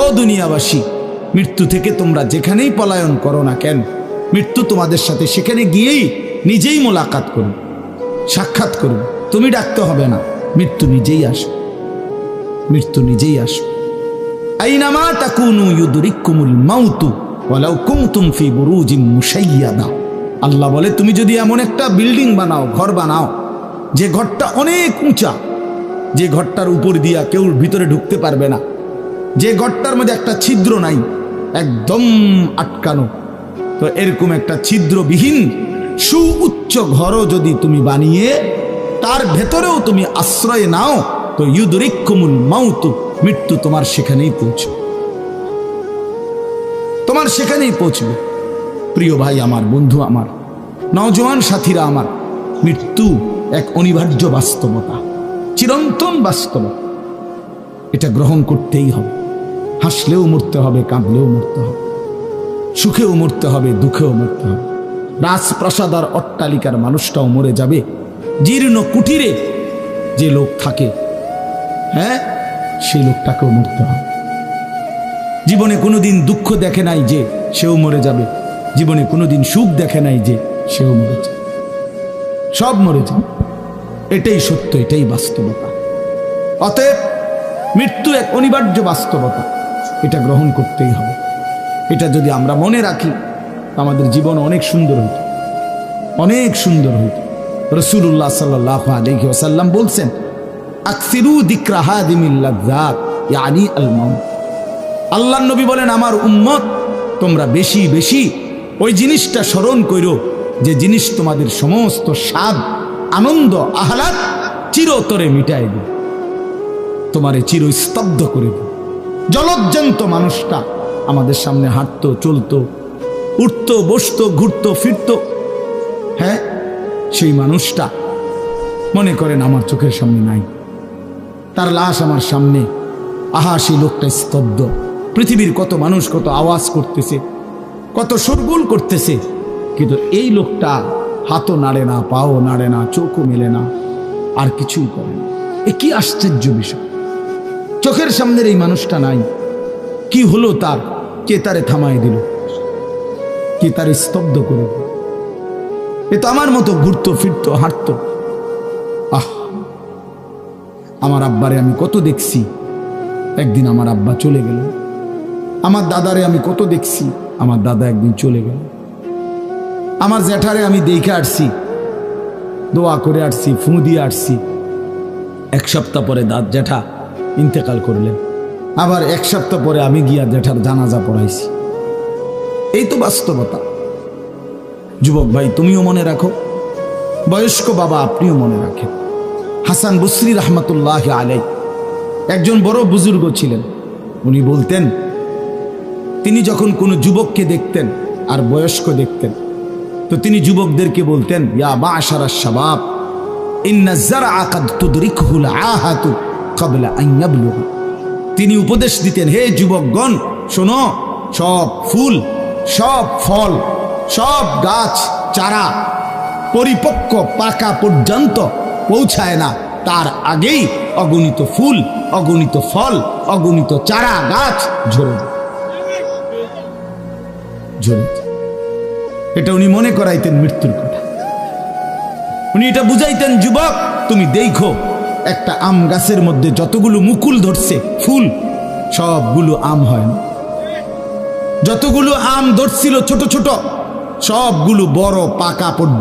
ও দুনিয়াবাসী, মৃত্যু থেকে তোমরা যেখানেই পলায়ন করো না কেন, মৃত্যু তোমাদের সাথে সেখানে গিয়েই নিজেই মোলাকাত করুন, সাক্ষাৎ করুন। তুমি ডাকতে হবে না, মৃত্যু নিজেই আসবে, মৃত্যু নিজেই আসবে। আইনামা তাকুনু ইউদরিকুমুল মাউতু ওয়ালাউ কুনতুম ফি বুরুজিম মুশাইয়াদা। আল্লাহ বলে, তুমি যদি এমন একটা বিল্ডিং বানাও, ঘর বানাও, যে ঘরটা অনেক উঁচা, যে ঘরটার উপর দিয়া কেউ ভিতরে ঢুকতে পারবে না যে ঘরটার মধ্যে একটা ছিদ্র নাই, একদম আটকানো। তো এরকম একটা ছিদ্রবিহীন সুউচ্চ ঘরও যদি তুমি বানিয়ে, তার ভেতরেও তুমি আশ্রয় নাও, তো ইউদরিকুমুল মাউতু, মৃত্যু তোমার সেখানেই পৌঁছবে। তোমার সেখানেই পৌঁছবে। প্রিয় ভাই আমার, বন্ধু আমার, নওজোয়ান সাথীরা আমার, মৃত্যু এক অনিবার্য বাস্তবতা, চিরন্তন বাস্তবতা। এটা গ্রহণ করতেই হবে। হাসলেও মরতে হবে, কাঁদলেও মরতে হবে, সুখেও মরতে হবে, দুঃখেও মরতে হবে। রাজপ্রাসাদ আর অট্টালিকার মানুষটাও মরে যাবে। জীর্ণ কুটিরে যে লোক থাকে হ্যাঁ সেই লোকটাকেও মরতে হবে। জীবনে কোনোদিন দুঃখ দেখে নাই যে সেও মরে যাবে। জীবনে কোনোদিন সুখ দেখে নাই যে সেও মরে যাবে। সব মরে যাবে। এটাই সত্য, এটাই বাস্তবতা। অতএব মৃত্যু এক অনিবার্য বাস্তবতা। এটা গ্রহণ করতেই হবে। এটা যদি আমরা মনে রাখি, আমাদের জীবন অনেক সুন্দর হইত অনেক সুন্দর হইত রসুল্লাহ সাল্লাহ আলহি ওসাল্লাম বলছেন, আকসিরু আল্লাহ নবী বলেন, আমার উম্মত, তোমরা বেশি বেশি ওই জিনিসটা স্মরণ করো যে জিনিস তোমাদের সমস্ত স্বাদ, আনন্দ, আহ্লাদ চিরতরে মিটাই দেবে। তোমারে চির স্তব্ধ করে দেবে। জলজ্জন্ত মানুষটা আমাদের সামনে হাঁটতো, চলতো, উঠতো, বসতো, ঘুরতো, ফিরতো। হ্যাঁ সেই মানুষটা মনে করেন আমার চোখের সামনে নাই। তার লাশ আমার সামনে। আহা, সেই লোকটা স্তব্ধ। পৃথিবীর কত মানুষ কত আওয়াজ করতেছে, কত সরগোল করতেছে। কিন্তু এই লোকটা হাতও নাড়ে না, পাও নাড়ে না, চোখও মেলে না, আর কিছুই করে না। এ কি আশ্চর্য বিষয়। চোখের সামনের এই মানুষটা নাই। কি হলো তার? কে তারে থামাই দিল? কে তারে স্তব্ধ করে এ তো আমার মতো ঘুরতো, ফিরতো, হাঁটতো। আহ! আমার আব্বারে আমি কত দেখছি। একদিন আমার আব্বা চলে গেল। আমার দাদারে আমি কত দেখছি। আমার দাদা একদিন চলে গেল। আমার জ্যাঠারে আমি দেখে আসছি। দোয়া করে আসছি, ফুঁ দিয়ে আসছি। এক সপ্তাহ পরে দাঁত জ্যাঠা ইন্তেকাল করলেন। আবার এক সপ্তাহ পরে আমি গিয়া জ্যাঠার জানাজা পড়াইছি। এই তো বাস্তবতা। যুবক ভাই, তুমিও মনে রাখো, বয়স্ক বাবা আপনিও মনে রাখেন। হাসান বসরি রহমতুল্লাহ আলাই একজন বড় বুজুর্গ ছিলেন। উনি বলতেন, তিনি যখন কোনো যুবককে দেখতেন আর বয়স্ক দেখতেন, তো তিনি যুবকদেরকে বলতেন, ইয়া বা আশারা শাবাব তিনি উপদেশ দিতেন, হে যুবকগণ, শোনো, সব ফুল, সব ফল, সব গাছ, চারা পরিপক্ক পাকা পর্যন্ত পৌঁছায় না। তার আগেই অগণিত ফুল, অগণিত ফল, অগণিত চারা, গাছ ঝরে। ঝরে এটা উনি মনে করাইতেন মৃত্যুর কথা। উনি এটা বুঝাইতেন, যুবক, তুমি দেখো একটা আম গাছের মধ্যে যতগুলো মুকুল ধরছে, ফুল, সবগুলো আম হয় না। যতগুলো আম ধরছিল ছোট ছোট, সবগুলো বড় পাকা পর্যন্ত।